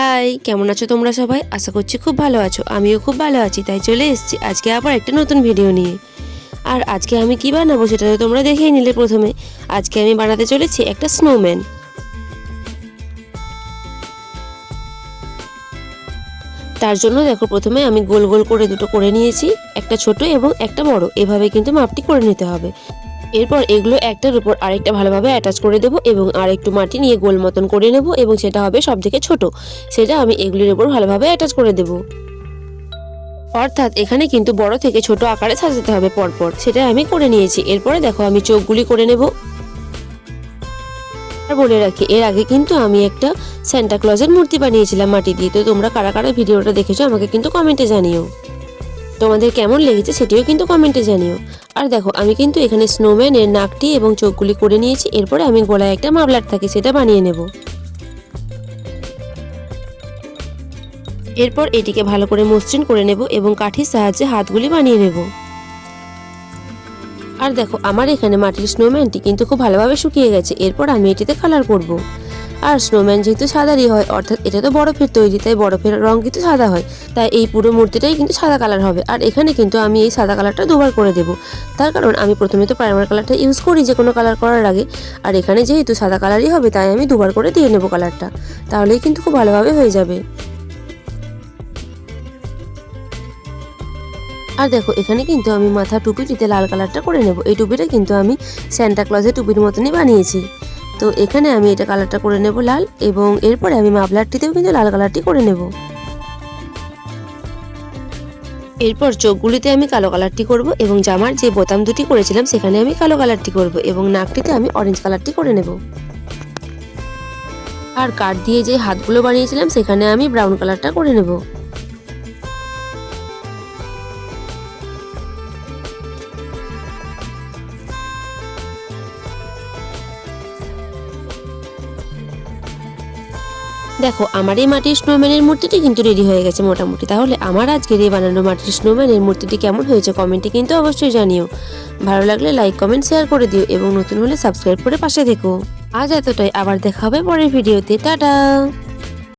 High, কেমন আছো তোমরা সবাই? আশা করছি খুব ভালো আছো। আমিও খুব ভালো আছি, তাই চলে এসেছি আজকে আবার একটা নতুন ভিডিও নিয়ে। আর আজকে আমি কি বানাবো সেটা তো তোমরা দেখেই নিলে প্রথমে। আজকে আমি বানাতে চলেছি একটা স্নোম্যান তার জন্য দেখো প্রথমে আমি গোল গোল করে দুটো করে নিয়েছি, একটা ছোট এবং একটা বড়। এভাবে কিন্তু মাপটি করে নিতে হবে। এরপর এগুলো একটার উপর আরেকটা ভালোভাবে অ্যাটাচ করে দেবো এবং আর একটু মাটি নিয়ে গোল মতন করে নেব এবং সেটা হবে সব থেকে ছোট। সেটা আমি এগুলির উপর ভালোভাবে অ্যাটাচ করে দেবো। অর্থাৎ এখানে কিন্তু বড় থেকে ছোট আকারে সাজাতে হবে পরপর। সেটা আমি করে নিয়েছি। এরপরে দেখো আমি চোখগুলি করে নেব। আর বলে রাখি, এর আগে কিন্তু আমি একটা স্যান্টা ক্লজের মূর্তি বানিয়েছিলাম মাটি দিয়ে। তো তোমরা কারা কারা ভিডিওটা দেখেছ আমাকে কিন্তু কমেন্টে জানিও। তোমাদের কেমন লেগেছে সেটিও কিন্তু কমেন্টে জানিও। আর দেখো, আমি কিন্তু এখানে স্নোম্যানের নাকটি এবং চোখগুলি করে নিয়েছি, এরপরে আমি গলায় একটা মাবলার থাকে, সেটা বানিয়ে নেব। এরপর এটিকে ভালো করে মসৃণ করে নেব এবং কাঠির সাহায্যে হাতগুলি বানিয়ে নেব। আর দেখো, আমার এখানে মাটির স্নোম্যানটি কিন্তু খুব ভালোভাবে শুকিয়ে গেছে, এরপর আমি এটিতে কালার করব। আর স্নোম্যান যেহেতু সাদারই হয়, অর্থাৎ এটা তো বরফের তৈরি, তাই বরফের রং কিন্তু সাদা হয়। তাই এই পুরো মূর্তিটাই কিন্তু সাদা কালার হবে। আর এখানে কিন্তু আমি এই সাদা কালারটা দুবার করে দেবো। তার কারণ আমি প্রথমে তো প্রাইমার কালারটা ইউজ করি যে কোনো কালার করার আগে। আর এখানে যেহেতু সাদা কালারই হবে, তাই আমি দুবার করে দিয়ে নেব কালারটা তাহলেই কিন্তু খুব ভালোভাবে হয়ে যাবে। আর দেখো, এখানে কিন্তু আমি মাথা টুপিটিতে লাল কালারটা করে নেব। এই টুপিটা কিন্তু আমি স্যান্টা ক্লজের টুপির মতনই বানিয়েছি। তো এখানে আমি এটা কালারটা করে নেব লাল এবং এরপরে আমি মাফলারটিতেও কিন্তু লাল কালারটি করে নেব। এরপর চোখগুলিতে আমি কালো কালারটি করব এবং জামার যে বোতাম দুটি করেছিলাম সেখানে আমি কালো কালারটি করব এবং নাকটিতে আমি অরেঞ্জ কালারটি করে নেব। আর কাঠ দিয়ে যে হাতগুলো বানিয়েছিলাম সেখানে আমি ব্রাউন কালারটা করে নেব। দেখো, আমার এই মাটির স্নোম্যানের মূর্তিটি কিন্তু রেডি হয়ে গেছে মোটামুটি। তাহলে আমার আজকের এই বানানো মাটির স্নোম্যানের মূর্তিটি কেমন হয়েছে কমেন্টে কিন্তু অবশ্যই জানিও। ভালো লাগলে লাইক কমেন্ট শেয়ার করে দিও এবং নতুন হলে সাবস্ক্রাইব করে পাশে থেকো। আজ এতটাই, আবার দেখা হবে পরের ভিডিওতে টাটা!